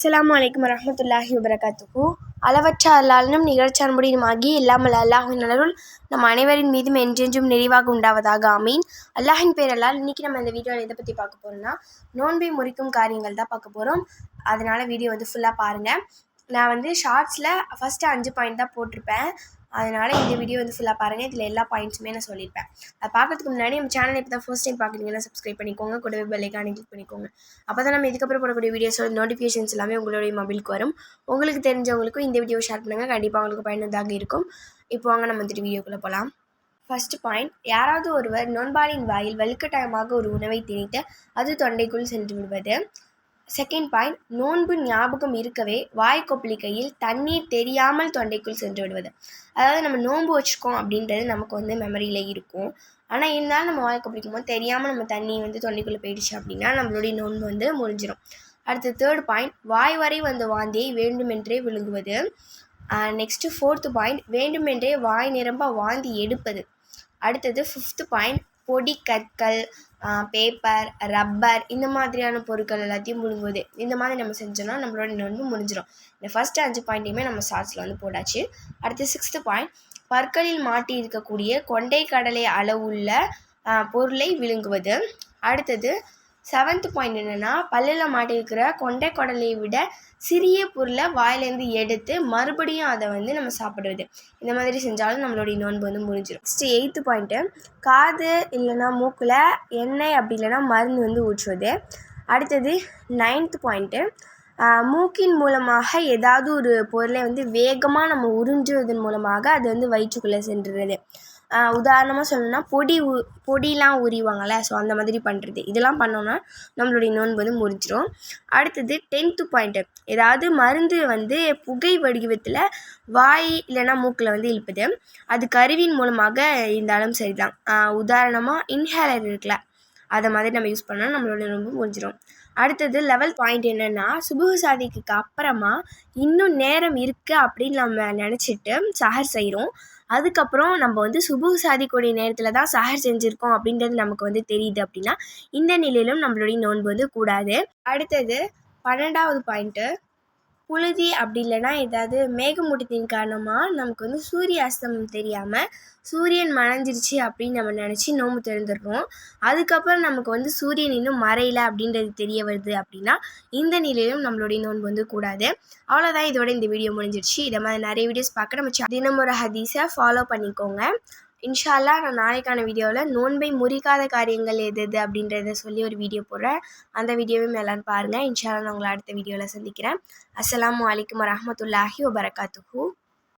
அஸ்லாம் அலைக்கும் வரமத்துல்லாஹி வபரகாத்துக்கு அளவற்ற அல்லாலும் நிகழ்ச்சான்புடியுமாகி இல்லாமல் அல்லாஹின் நலருள் நம் அனைவரின் மீதும் என்றென்றும் நிறைவாக உண்டாவதாக ஆமீன். அல்லாஹின் பேரல்லால் இன்னைக்கு நம்ம இந்த வீடியோவில் எதை பற்றி பார்க்க போகிறோம்னா நோன்பை முறிக்கும் காரியங்கள் தான் பார்க்க போகிறோம் அதனால் வீடியோ வந்து ஃபுல்லாக பாருங்கள் நான் வந்து ஷார்ட்ஸில் ஃபஸ்ட்டு அஞ்சு பாயிண்ட் தான் போட்டிருப்பேன். அதனால் இந்த வீடியோ வந்து ஃபுல்லாக பாருங்கள் இதில் எல்லா பாயிண்ட்ஸுமே நான் சொல்லியிருப்பேன் அதை பார்க்கறதுக்கு முன்னாடி நம்ம சேனல் இப்போ தான் ஃபர்ஸ்ட் டைம் பார்க்குறீங்கன்னா சப்ஸ்கிரைப் பண்ணிக்கோங்க. கூடவே பெல்லைக்கான கிளிக் பண்ணிக்கோங்க. அப்போ தான் நம்ம இதுக்கப்புறம் போடக்கூடிய வீடியோஸோட நோட்டிஃபிகேஷன்ஸ் எல்லாமே உங்களுடைய மொபைலுக்கு வரும். உங்களுக்கு தெரிஞ்சவங்களுக்கும் இந்த வீடியோ ஷேர் பண்ணுங்கள் கண்டிப்பாக உங்களுக்கு பயனுள்ளதாக இருக்கும். இப்போ வாங்க நம்ம வந்துட்டு வீடியோக்குள்ளே போகலாம் ஃபர்ஸ்ட் பாயிண்ட் யாராவது ஒருவர் நோன்பாளின் வாயில் வலுக்கட்டாயமாக ஒரு உணவை திணித்து அது தொண்டைக்குள் சென்று விடுவது. செகண்ட் பாயிண்ட் நோன்பு ஞாபகம் இருக்கவே வாய் கொப்பளிக்கையில் தண்ணீர் தெரியாமல் தொண்டைக்குள் சென்று விடுவது. அதாவது நம்ம நோன்பு வச்சுருக்கோம் அப்படின்றது நமக்கு வந்து மெமரியில் இருக்கும். ஆனால் இருந்தாலும் நம்ம வாய் கொப்பளிக்கும் போது தெரியாமல் நம்ம தண்ணி வந்து தொண்டைக்குள்ளே போயிடுச்சு அப்படின்னா நம்மளுடைய நோன்பு வந்து முடிஞ்சிடும் அடுத்து தேர்ட் பாயிண்ட் வாய் வரை வந்த வாந்தியை வேண்டுமென்றே விழுங்குவது. நெக்ஸ்ட்டு ஃபோர்த்து பாயிண்ட் வேண்டுமென்றே வாய் நிரம்ப வாந்தி எடுப்பது. அடுத்தது ஃபிஃப்த்து பாயிண்ட் பொடி கற்கள் பேப்பர் ரப்பர் இந்த மாதிரியான பொருட்கள் எல்லாத்தையும் முழுங்குவது இந்த மாதிரி நம்ம செஞ்சோன்னா நம்மளோட நோன்பு முடிஞ்சிடும் இந்த ஃபஸ்ட்டு அஞ்சு பாயிண்ட்டையுமே நம்ம சாட்ஸில் வந்து போடாச்சு அடுத்து சிக்ஸ்த்து பாயிண்ட் பற்களில் மாட்டி இருக்கக்கூடிய கொண்டை கடலை அளவுள்ள பொருளை விழுங்குவது. அடுத்தது செவன்த் பாயிண்ட் என்னென்னா பல்லில் மாட்டியிருக்கிற கொண்டை குடலையை விட சிறிய பொருளை வாயிலேருந்து எடுத்து மறுபடியும் அதை வந்து நம்ம சாப்பிடுவது இந்த மாதிரி செஞ்சாலும் நம்மளுடைய நோன்பு வந்து முடிஞ்சிடும் நெக்ஸ்ட்டு எயித்து பாயிண்ட்டு காது இல்லைன்னா மூக்கில் எண்ணெய் அப்படி இல்லைன்னா மருந்து வந்து ஊற்றுவது. அடுத்தது நைன்த் பாயிண்ட்டு மூக்கின் மூலமாக ஏதாவது ஒரு பொருளை வந்து வேகமாக நம்ம உறிஞ்சுவதன் மூலமாக அது வந்து வயிற்றுக்குள்ளே சென்றுறது. உதாரணமாக சொல்லணும்னா பொடி உ பொடிலாம் உரிவாங்கள்ல ஸோ அந்த மாதிரி பண்ணுறது இதெல்லாம் பண்ணோன்னா நம்மளுடைய நோன்பு வந்து முறிஞ்சிடும் அடுத்தது டென்த்து பாயிண்ட்டு ஏதாவது மருந்து வந்து புகை வடிவத்தில் வாய் இல்லைன்னா மூக்கில் வந்து இழுப்புது. அது கருவின் மூலமாக இருந்தாலும் சரி தான் உதாரணமாக இன்ஹேலர் இருக்குல்ல அதை மாதிரி நம்ம யூஸ் பண்ணால் நம்மளோட நோன்பு முறிஞ்சிரும். அடுத்தது லெவல் பாயிண்ட் என்னென்னா சுபுகு சாதிக்கு அப்புறமா இன்னும் நேரம் இருக்குது அப்படின்னு நம்ம நினச்சிட்டு சஹர் செய்கிறோம் அதுக்கப்புறம் நம்ம வந்து சுபுகு சாதிக்கூடிய நேரத்தில் தான் சஹர் செஞ்சுருக்கோம் அப்படின்றது நமக்கு வந்து தெரியுது அப்படின்னா இந்த நிலையிலும் நம்மளுடைய நோன்பு வந்து கூடாது. அடுத்தது பன்னெண்டாவது பாயிண்ட்டு புழுதி அப்படி இல்லைன்னா ஏதாவது மேகமூட்டத்தின் காரணமாக நமக்கு வந்து சூரிய அஸ்தமம் தெரியாமல் சூரியன் மறைஞ்சிருச்சு அப்படின்னு நம்ம நினச்சி நோம்பு திறந்துடுறோம். அதுக்கப்புறம் நமக்கு வந்து சூரியன் இன்னும் மறையில அப்படின்றது தெரிய வருது அப்படின்னா இந்த நிலையிலும் நம்மளுடைய நோன்பு வந்து கூடாது. அவ்வளோதான் இதோட இந்த வீடியோ முடிஞ்சிருச்சு. இதை மாதிரி நிறைய வீடியோஸ் பார்க்க நம்ம தினமுறை ஹதீஸை ஃபாலோ பண்ணிக்கோங்க. இன்ஷால்லா நான் நாளைக்கான வீடியோவில் நோன்பை முறிக்காத காரியங்கள் எது எது அப்படின்றத சொல்லி ஒரு வீடியோ போடுறேன். அந்த வீடியோவையும் எல்லாரும் பாருங்கள் இன்ஷால்லா நான் உங்களை அடுத்த வீடியோவில் சந்திக்கிறேன். அஸ்லாம் வலைக்கம் வரமத்துல்லாஹி வபரகாத்துஹூ.